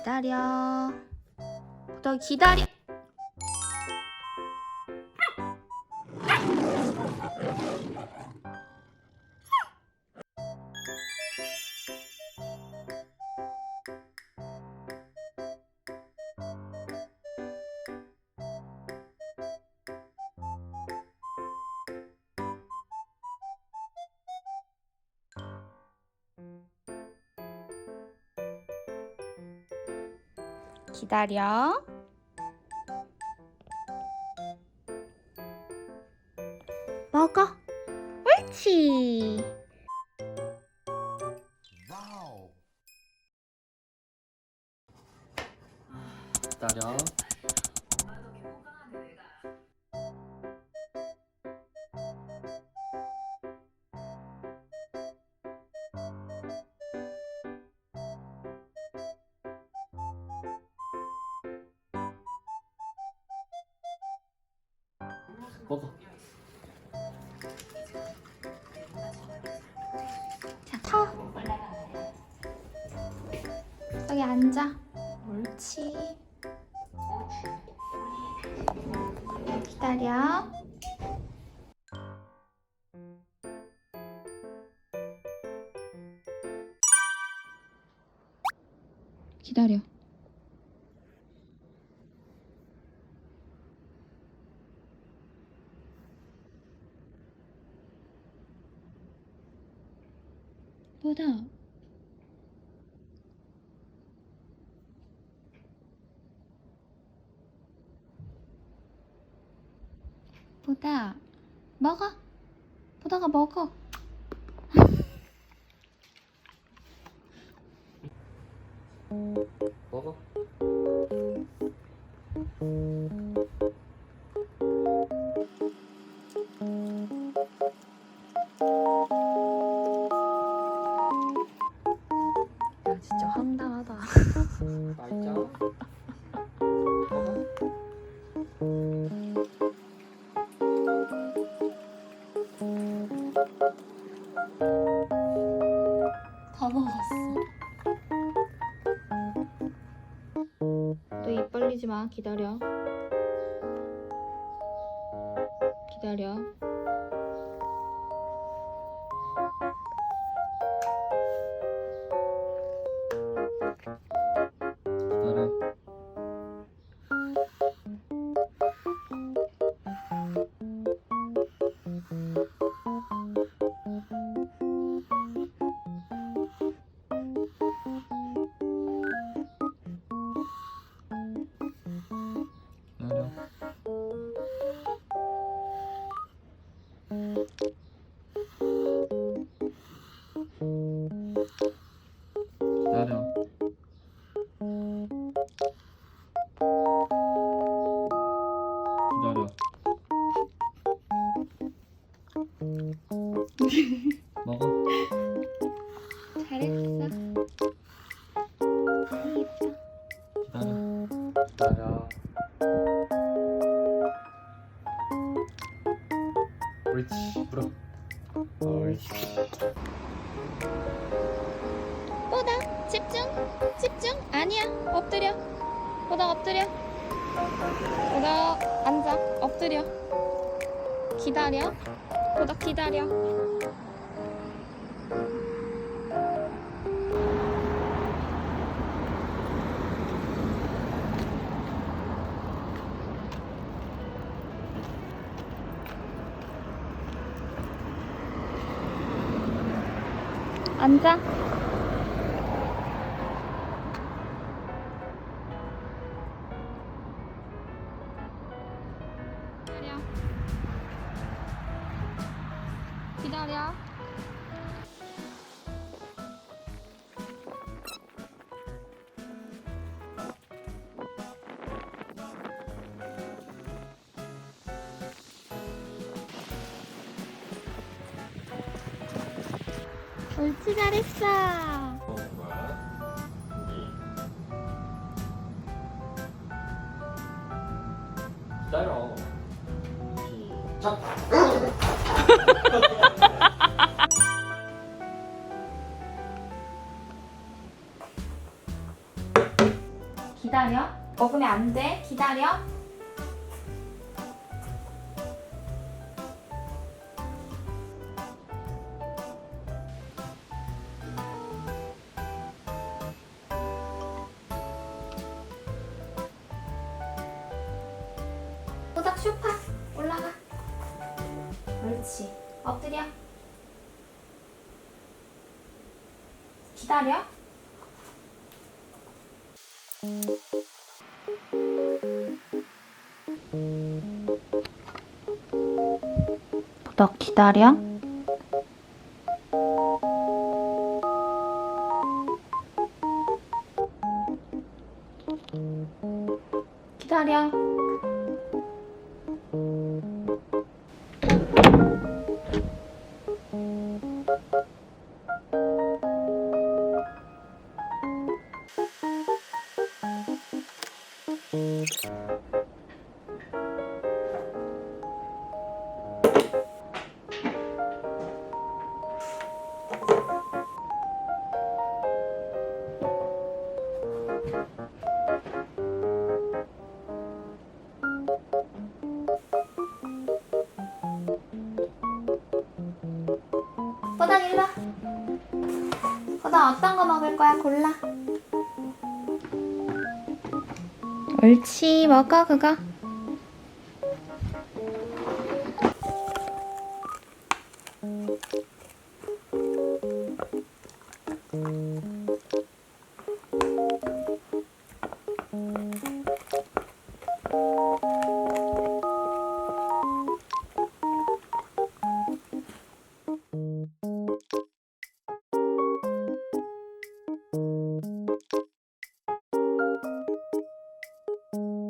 기다려. 너 기다려. 기다려. 먹어. 옳지. 기다려. 먹어. 자, 터. 여기 앉아. 옳지. 기다려. 기다려. 보다. 보다. 먹어. 보다가 먹어. 먹어. 너입 벌리지 마. 기다려. 기다려. 기다려. 기다려. 먹어. 잘했어. 기다려. 기다려. 옳지. 물어. 옳지. 보다 집중. 집중. 아니야. 엎드려. 보다 엎드려. 보다 앉아. 엎드려. 기다려. 보다 기다려. 앉아 기다려. 기다려. 옳지 잘했어. 기다려. 기다려. 먹으면 안 돼. 기다려. 호닥 쇼파 올라가. 엎드려. 기다려. 호닥 기다려. 기다려. 호닥 일로 와. 호닥 어떤 거 먹을 거야? 골라. 옳지, 먹어 그거.